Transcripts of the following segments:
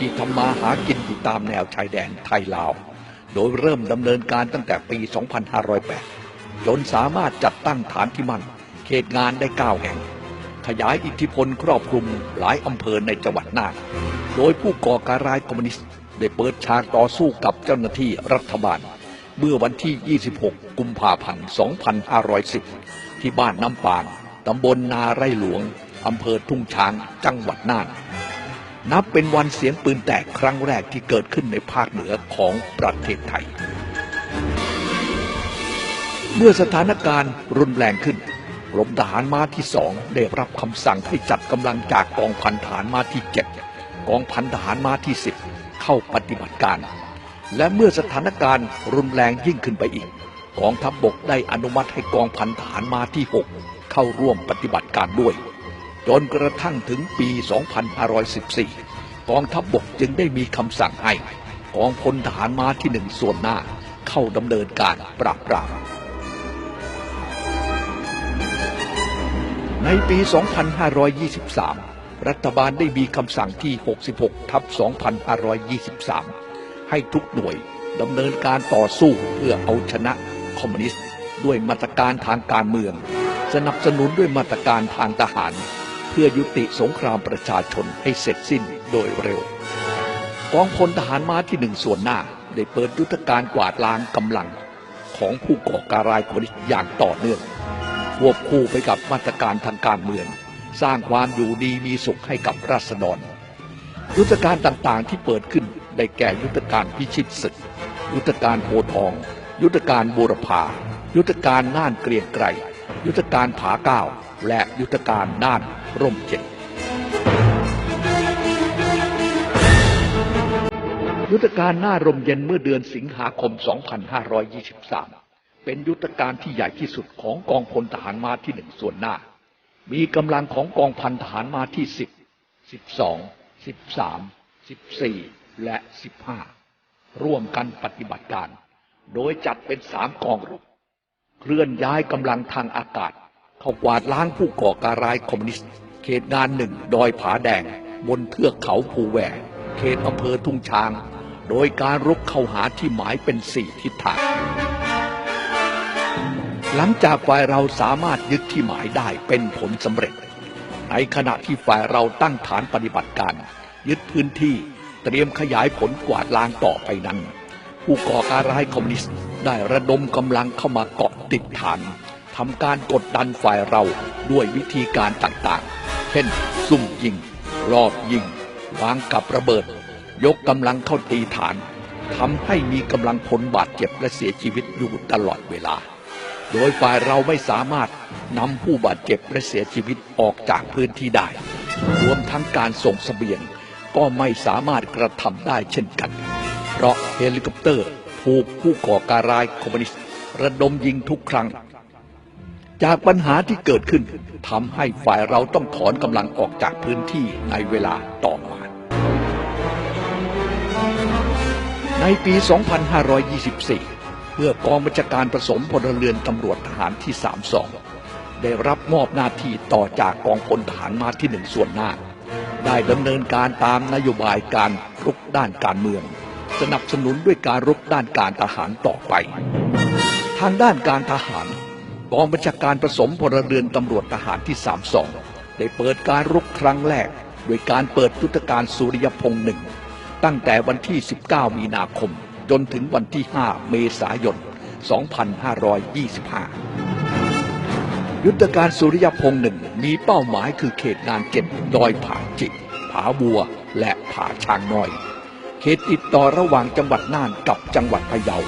ที่ทำมาหากินอยู่ตามแนวชายแดนไทยลาว โดยเริ่มดำเนินการตั้งแต่ปี 2508 จนสามารถจัดตั้งฐานที่มั่นเขตงานได้ 9 แห่ง ขยายอิทธิพลครอบคลุมหลายอำเภอในจังหวัดน่านโดยผู้ก่อการร้ายคอมมิวนิสต์ได้เปิดฉากต่อสู้กับเจ้าหน้าที่รัฐบาล เมื่อวันที่ 26 กุมภาพันธ์ 2510 ที่บ้านน้ำปางตำบลนาไร่หลวงอำเภอทุ่งช้าง จังหวัดน่าน นับเป็นวันเสียงปืนแตกครั้งแรกที่เกิดขึ้นในภาคเหนือของประเทศไทย เมื่อสถานการณ์รุนแรงขึ้นกรมทหารม้าที่สองได้รับคำสั่งให้จัดกำลังจากกองพันทหารม้าที่เจ็ดกองพันทหารม้าที่สิบเข้าปฏิบัติการ และเมื่อสถานการณ์รุนแรงยิ่งขึ้นไปอีก กองทัพบบกได้อนุมัติให้กองพันทหารม้าที่6เข้าร่วมปฏิบัติการด้วย จนกระทั่งถึงปี 2514 กองทัพบบกจึงได้มีคำสั่งให้กองพลทหารม้าที่หนึ่งส่วนหน้าเข้าดำเนินการปราบปราม ในปี 2523 รัฐบาลได้มีคำสั่งที่ 66 ทับ 2523 ให้ทุกหน่วยดำเนินการต่อสู้เพื่อเอาชนะคอมมิวนิสต์ ด้วยมาตรการทางการเมือง สนับสนุนด้วยมาตรการทางทหาร เพื่อยุติสงครามประชาชนให้เสร็จสิ้นโดยเร็ว กองพลทหารม้าที่หนึ่งส่วนหน้า ได้เปิดยุทธการกวาดล้างกำลังของผู้ก่อการร้ายคอมมิวนิสต์อย่างต่อเนื่อง ควบคู่ไปกับมาตรการทางการเมือง สร้างความอยู่ดีมีสุขให้กับราษฎร ยุทธการต่างๆที่เปิดขึ้นได้แก่ยุทธการพิชิตศึก ยุทธการโพทอง ยุทธการบูรพายุทธการน่านเกรียงไกรยุทธการผาเก้า และยุทธการน่าน ร่มเจ็ดยุทธการหน้าร่มเย็นเมื่อเดือนสิงหาคม 2523 เป็นยุทธการที่ใหญ่ที่สุดของกองพลทหารมาที่หนึ่งส่วนหน้า มีกำลังของกองพันทหารมาที่ 10 12 13 14 และ 15 ร่วมกันปฏิบัติการ โดยจัดเป็นสามกองรบ เคลื่อนย้ายกำลังทางอากาศ เขากวาดล้างผู้ก่อการร้ายคอมมิวนิสต์ เขตงานหนึ่งดอยผาแดง บนเทือกเขาภูแหวเขตอำเภอทุ่งช้าง โดยการรุกเข้าหาที่หมายเป็นสี่ทิศทาง หลังจากฝ่ายเราสามารถยึดที่หมายได้เป็นผลสำเร็จ ในขณะที่ฝ่ายเราตั้งฐานปฏิบัติการ ยึดพื้นที่เตรียมขยายผลกวาดล้างต่อไปนั้น ผู้ก่อการร้ายคอมมิวนิสต์ได้ระดมกำลังเข้ามาเกาะติดฐานำการกดดันฝ่ายเราด้วยวิธีการต่างๆ เช่น ซุ่มยิง รอบยิง วางกับระเบิด ยกกำลังเข้าตีฐานทำให้มีกำลังพลบาดเจ็บและเสียชีวิตอยู่ตลอดเวลา โดยฝ่ายเราไม่สามารถนำผู้บาดเจ็บและเสียชีวิตออกจากพื้นที่ได้ รวมทั้งการส่งเสบียงก็ไม่สามารถกระทำได้เช่นกัน เพราะเฮลิคอปเตอร์ถูกผู้ก่อการร้ายคอมมิวนิสต์ระดมยิงทุกครั้ง จากปัญหาที่เกิดขึ้นทำให้ฝ่ายเราต้องถอนกำลังออกจากพื้นที่ในเวลาต่อมา ในปี 2524 เมื่อกองบัญชาการผสมพลเรือนตำรวจทหารที่ 32 ได้รับมอบหน้าที่ต่อจากกองพลทหารมาที่หนึ่งส่วนหน้า ได้ดำเนินการตามนโยบายการรุกด้านการเมือง สนับสนุนด้วยการรุกด้านการทหารต่อไป ทางด้านการทหาร กองบัญชาการผสมพลเรือนตำรวจทหารที่ 32 ได้เปิดการรุกครั้งแรก โดยการเปิดยุทธการสุริยพงษ์หนึ่งตั้งแต่วันที่ 19 มีนาคม จนถึงวันที่ 5 เมษายน 2525 ยุทธการสุริยพงษ์หนึ่งมีเป้าหมายคือเขตงานเจ็ดดอยผาจิกผาบัว และผาช้างน้อย เขตติดต่อระหว่างจังหวัดน่านกับจังหวัดพะเยา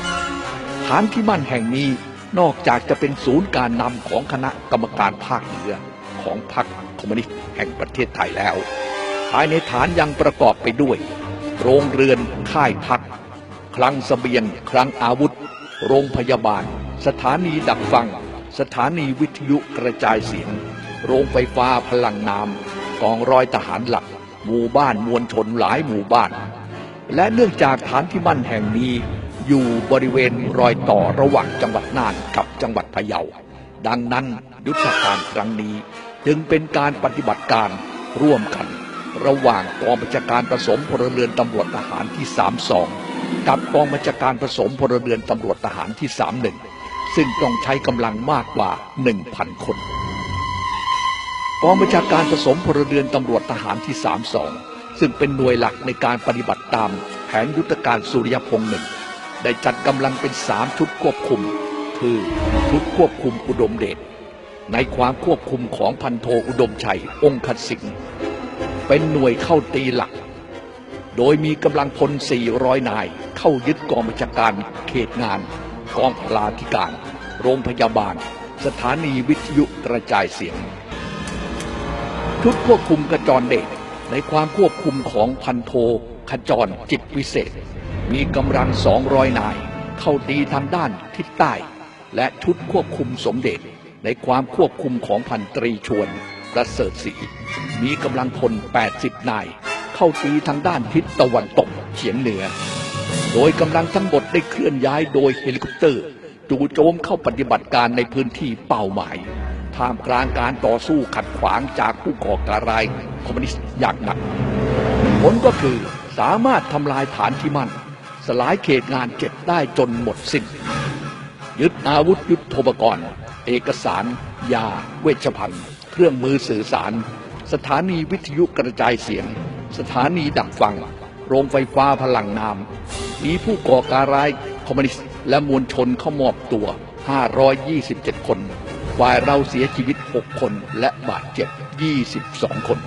ฐานที่มั่นแห่งนี้ นอกจากจะเป็นศูนย์การนำของคณะกรรมการภาคเหนือของพรรคคอมมิวนิสต์แห่งประเทศไทยแล้ว ภายในฐานยังประกอบไปด้วย โรงเรือนค่ายพัก คลังเสบียง คลังอาวุธ โรงพยาบาล สถานีดักฟัง สถานีวิทยุกระจายเสียง โรงไฟฟ้าพลังน้ำกองร้อยทหารหลัก หมู่บ้านมวลชนหลายหมู่บ้าน และเนื่องจากฐานที่มั่นแห่งนี้ อยู่บริเวณรอยต่อระหว่างจังหวัดน่านกับจังหวัดพะเยา ดังนั้นยุทธการครั้งนี้ จึงเป็นการปฏิบัติการร่วมกัน ระหว่างกองบัญชาการผสมพลเรือนตำรวจทหารที่ 32 กับกองบัญชาการผสมพลเรือนตำรวจทหารที่ 31 ซึ่งต้องใช้กำลังมากกว่า 1,000 คนกองบัญชาการผสมพลเรือนตำรวจทหารที่ 32 ซึ่งเป็นหน่วยหลักในการปฏิบัติตามแผนยุทธการสุริยพงษ์หนึ่ง ได้จัดกำลังเป็นสามชุดควบคุม คือชุดควบคุมอุดมเดชในความควบคุมของพันโทอุดมชัย องคสิงห์เป็นหน่วยเข้าตีหลัก โดยมีกำลังพล 400 นายเข้ายึดกองบัญชาการเขตงาน กองพลาธิการ โรงพยาบาล สถานีวิทยุกระจายเสียง ชุดควบคุมกระจรเดชในความควบคุมของพันโทขจรจิตวิเศษ มีกำลัง 200 นาย เข้าตีทางด้านทิศใต้ และชุดควบคุมสมเด็จในความควบคุมของพันตรีชวนประเสริฐศรีมีกำลังพล 80 นาย เข้าตีทางด้านทิศตะวันตกเฉียงเหนือ โดยกำลังทั้งหมดได้เคลื่อนย้ายโดยเฮลิคอปเตอร์จู่โจมเข้าปฏิบัติการในพื้นที่เป้าหมาย ท่ามกลางการต่อสู้ขัดขวางจากผู้ก่อการร้ายคอมมิวนิสต์อย่างหนัก ผลก็คือสามารถทำลายฐานที่มั่น สลายเขตงานเจ็บได้จนหมดสิ้น ยึดอาวุธยุทโธปกรณ์ เอกสาร ยา เวชภัณฑ์ เครื่องมือสื่อสาร สถานีวิทยุกระจายเสียง สถานีดักฟัง โรงไฟฟ้าพลังน้ำมีผู้ก่อการร้ายคอมมิวนิสต์และมวลชนเข้ามอบตัว 527 คน ฝ่ายเราเสียชีวิต 6 คนและบาดเจ็บ 22 คน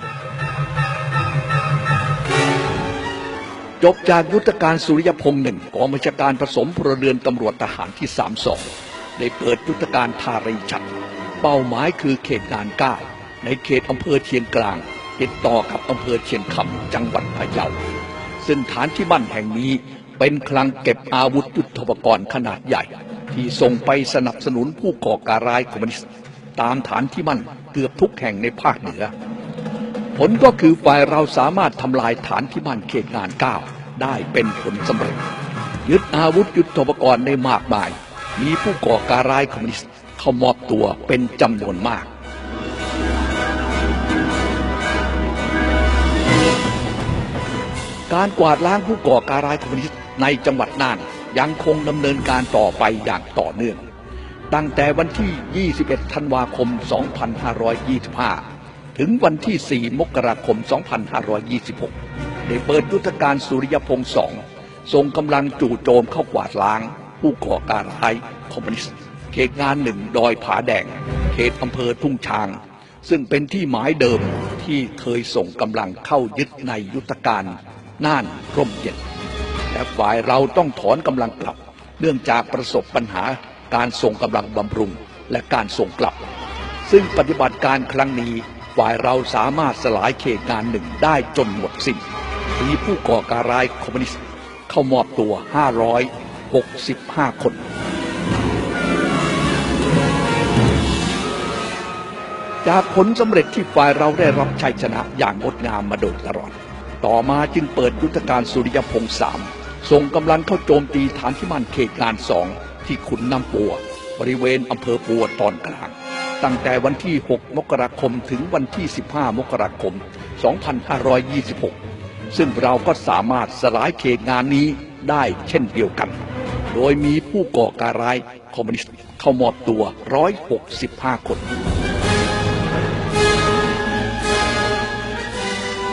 จบจากยุทธการสุริยพงษ์หนึ่งกองบัญชาการผสมพลเรือนตำรวจทหารที่ 32 ได้เปิดยุทธการทารีชัด เป้าหมายคือเขตงาน9ในเขตอำเภอเชียงกลาง ติดต่อกับอำเภอเชียงคำจังหวัดพะเยา ซึ่งฐานที่มั่นแห่งนี้เป็นคลังเก็บอาวุธยุทโธปกรณ์ขนาดใหญ่ ที่ส่งไปสนับสนุนผู้ก่อการร้ายคอมมิวนิสต์ตามฐานที่มั่นเกือบทุกแห่งในภาคเหนือ ผลก็คือฝ่ายเราสามารถทำลายฐานที่มั่นเขตงานก้าว ได้เป็นผลสำเร็จ ยึดอาวุธยุทโธปกรณ์ได้มากมาย มีผู้ก่อการร้ายคอมมิวนิสต์เข้ามอบตัวเป็นจำนวนมากการกวาดล้างผู้ก่อการร้ายคอมมิวนิสต์ในจังหวัดน่านยังคงดำเนินการต่อไปอย่างต่อเนื่อง ตั้งแต่วันที่ 21 ธันวาคม 2525 ถึงวันที่ 4 มกราคม 2526 ได้เปิดยุทธการสุริยพงษ์สองส่งกำลังจู่โจมเข้ากวาดล้าง ผู้ก่อการร้ายคอมมิวนิสต์ เขตงานหนึ่งดอยผาแดง เขตอำเภอทุ่งช้าง ซึ่งเป็นที่หมายเดิมที่เคยส่งกำลังเข้ายึดในยุทธการน่านร่มเย็นแต่ฝ่ายเราต้องถอนกำลังกลับ เนื่องจากประสบปัญหาการส่งกำลังบำรุงและการส่งกลับ ซึ่งปฏิบัติการครั้งนี้ฝ่ายเราสามารถสลายเขตงานหนึ่งได้จนหมดสิ้น มีผู้ก่อการร้ายคอมมิวนิสต์เข้ามอบตัว 565 คน จากผลสำเร็จที่ฝ่ายเราได้รับชัยชนะอย่างงดงามมาโดยตลอด ต่อมาจึงเปิดยุทธการสุริยพงษ์สามส่งกำลังเข้าโจมตีฐานที่มั่นเขตงานสองที่ขุนน้ำปัว บริเวณอำเภอปัวตอนกลาง ตั้งแต่วันที่ 6 มกราคมถึงวันที่ 15 มกราคม 2526 ซึ่งเราก็สามารถสลายเขตงานนี้ได้เช่นเดียวกัน โดยมีผู้ก่อการร้ายคอมมิวนิสต์เข้ามอบตัว 165 คน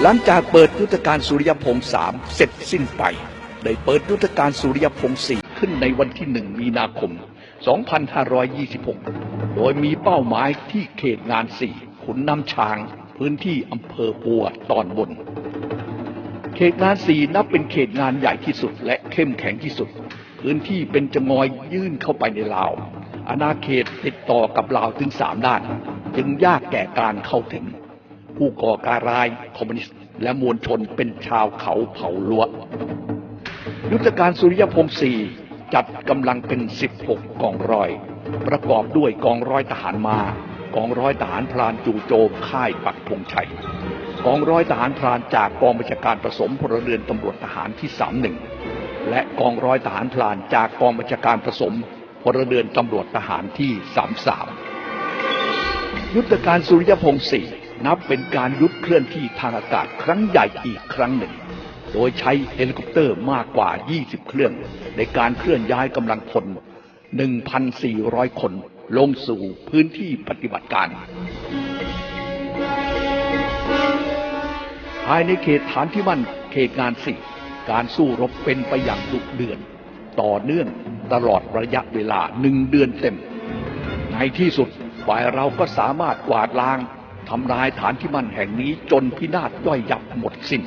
หลังจากเปิดยุทธการสุริยพงษ์สามเสร็จสิ้นไป ได้เปิดยุทธการสุริยพงษ์สี่ขึ้นในวันที่หนึ่งมีนาคม 2526 โดยมีเป้าหมายที่เขตงานสี่ขุนน้ำช้าง พื้นที่อำเภอปัวตอนบน เขตงานสี่นับเป็นเขตงานใหญ่ที่สุดและเข้มแข็งที่สุด พื้นที่เป็นจงอยยื่นเข้าไปในลาว อาณาเขตติดต่อกับลาวถึงสามด้าน จึงยากแก่การเข้าถึง ผู้ก่อการร้ายคอมมิวนิสต์และมวลชนเป็นชาวเขาเผ่าลัวยุทธการสุริยพงศ์สี่จัดกำลังเป็น 16 กองร้อย ประกอบด้วยกองร้อยทหารมา กองร้อยทหารพรานจู่โจมค่ายปักธงชัย กองร้อยทหารพรานจากกองบัญชาการผสมพลเรือนตำรวจทหารที่31และกองร้อยทหารพรานจากกองบัญชาการผสมพลเรือนตำรวจทหารที่33ยุทธการสุริยพงศ์สี่นับเป็นการยุดเคลื่อนที่ทางอากาศครั้งใหญ่อีกครั้งหนึ่ง โดยใช้เฮลิคอปเตอร์มากกว่า 20 เครื่อง ในการเคลื่อนย้ายกำลังพล 1,400 คนลงสู่พื้นที่ปฏิบัติการ ภายในเขตฐานที่มั่นเขตงานสี่การสู้รบเป็นไปอย่างดุเดือดต่อเนื่องตลอดระยะเวลาหนึ่งเดือนเต็ม ในที่สุดฝ่ายเราก็สามารถกวาดล้างทำลายฐานที่มั่นแห่งนี้จนพินาศย่อยยับหมดสิ้น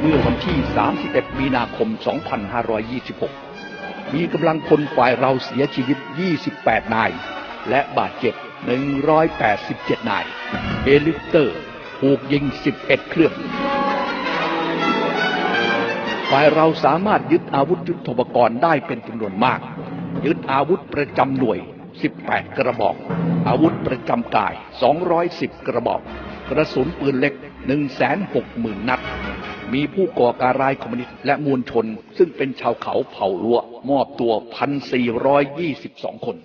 เมื่อวันที่ 31 มีนาคม 2526 มีกำลังพลฝ่ายเราเสียชีวิต 28 นาย และบาดเจ็บ 187 นาย เฮลิคอปเตอร์ ถูกยิง 11 เครื่อง ฝ่ายเราสามารถยึดอาวุธยุทโธปกรณ์ได้เป็นจำนวนมาก ยึดอาวุธประจำหน่วย 18 กระบอก อาวุธประจำกาย 210 กระบอก กระสุนปืนเล็ก 160,000 นัด มีผู้ก่อการร้ายคอมมิวนิสต์และมวลชน ซึ่งเป็นชาวเขาเผ่าลัวมอบตัว 1,422 คน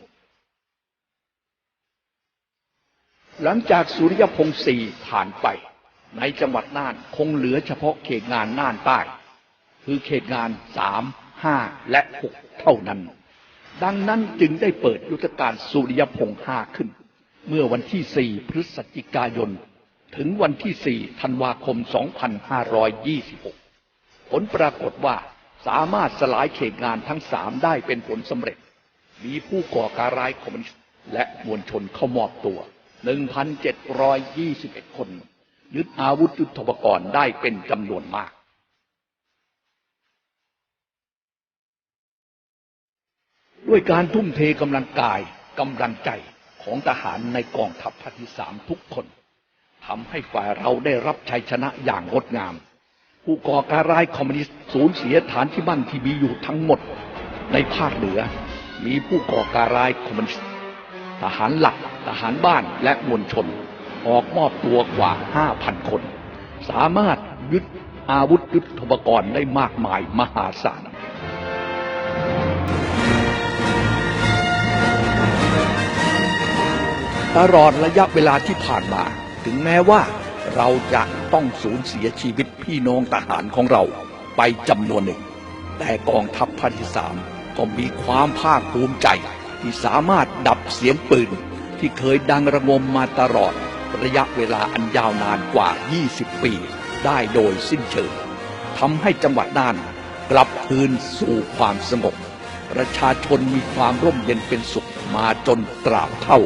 หลังจากสุริยพงศ์สี่ผ่านไป ในจังหวัดน่านคงเหลือเฉพาะเขตงานน่านใต้ คือเขตงานสามห้าและหกเท่านั้น ดังนั้นจึงได้เปิดยุทธการสุริยพงษ์ห้าขึ้น เมื่อวันที่4พฤศจิกายน ถึงวันที่4ธันวาคม 2526 ผลปรากฏว่าสามารถสลายเขตงานทั้งสามได้เป็นผลสำเร็จ มีผู้ก่อการร้ายคอมมิวนิสต์และมวลชนเข้ามอบตัว 1,721คน ยึดอาวุธยุทโธปกรณ์ได้เป็นจำนวนมาก ด้วยการทุ่มเทกำลังกายกำลังใจของทหารในกองทัพภาคที่สามทุกคนทำให้ฝ่ายเราได้รับชัยชนะอย่างงดงาม ผู้ก่อการร้ายคอมมิวนิสต์สูญเสียฐานที่มั่นที่มีอยู่ทั้งหมดในภาคเหนือ มีผู้ก่อการร้ายคอมมิวนิสต์ ทหารหลัก ทหารบ้านและมวลชน ออกมอบตัวกว่า 5,000 คน สามารถยึดอาวุธยุทโธปกรณ์ได้มากมายมหาศาลตลอดระยะเวลาที่ผ่านมา ถึงแม้ว่าเราจะต้องสูญเสียชีวิตพี่น้องทหารของเราไปจำนวนหนึ่ง แต่กองทัพภาคที่สามก็มีความภาคภูมิใจ ที่สามารถดับเสียงปืน ที่เคยดังระงมมาตลอด ระยะเวลาอันยาวนานกว่า 20 ปี ได้โดยสิ้นเชิงทำให้จังหวัดน่านกลับคืนสู่ความสงบประชาชนมีความร่มเย็นเป็นสุขมาจนตราบเท่า